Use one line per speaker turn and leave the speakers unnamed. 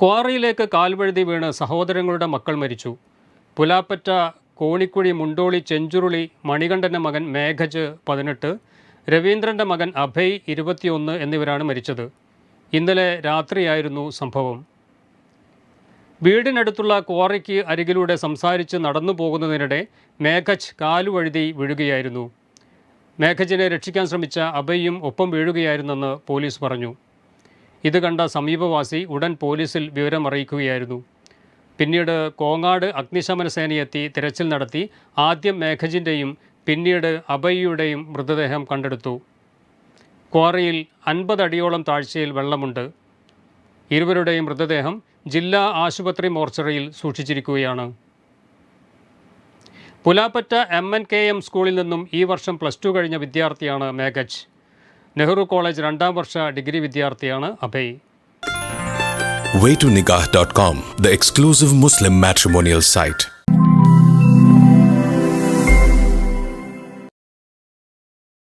ക്വാറിയിലേക്ക് കാൽവഴുതി വീണ് സഹോദരങ്ങളുടെ മക്കൾ മരിച്ചു. പുലാപ്പറ്റ കോണിക്കുഴി മുണ്ടോളി ചെഞ്ചുരുളി മണികണ്ഠന്റെ മകൻ മേഘജ് പതിനെട്ട് രവീന്ദ്രന്റെ മകൻ അഭയ് ഇരുപത്തിയൊന്ന് എന്നിവരാണ് മരിച്ചത്. ഇന്നലെ രാത്രിയായിരുന്നു സംഭവം. വീടിനടുത്തുള്ള ക്വാറിക്ക് അരികിലൂടെ സംസാരിച്ച് നടന്നു പോകുന്നതിനിടെ മേഘജ് കാലുവഴുതി വീഴുകയായിരുന്നു. മേഘജിനെ രക്ഷിക്കാൻ ശ്രമിച്ച അഭയും ഒപ്പം വീഴുകയായിരുന്നെന്ന് പോലീസ് പറഞ്ഞു. ഇത് കണ്ട സമീപവാസി ഉടൻ പോലീസിൽ വിവരം അറിയിക്കുകയായിരുന്നു പിന്നീട് കോങ്ങാട് അഗ്നിശമന സേനയെത്തി തിരച്ചിൽ നടത്തി ആദ്യം മേഘജിന്റെയും പിന്നീട് അഭയുടെയും മൃതദേഹം കണ്ടെടുത്തു. ക്വാറിയിൽ അൻപത് അടിയോളം താഴ്ചയിൽ വെള്ളമുണ്ട്. ഇരുവരുടെയും മൃതദേഹം ജില്ലാ ആശുപത്രി മോർച്ചറിയിൽ സൂക്ഷിച്ചിരിക്കുകയാണ്. Pulapatta M N K M സ്കൂളിൽ നിന്നും ഈ വർഷം പ്ലസ് ടു കഴിഞ്ഞ വിദ്യാർത്ഥിയാണ് മേഘജ്. നെഹ്റു കോളേജ് രണ്ടാം വർഷ ഡിഗ്രി വിദ്യാർത്ഥിയാണ് Abhay
waytonikah.com, the exclusive Muslim matrimonial site.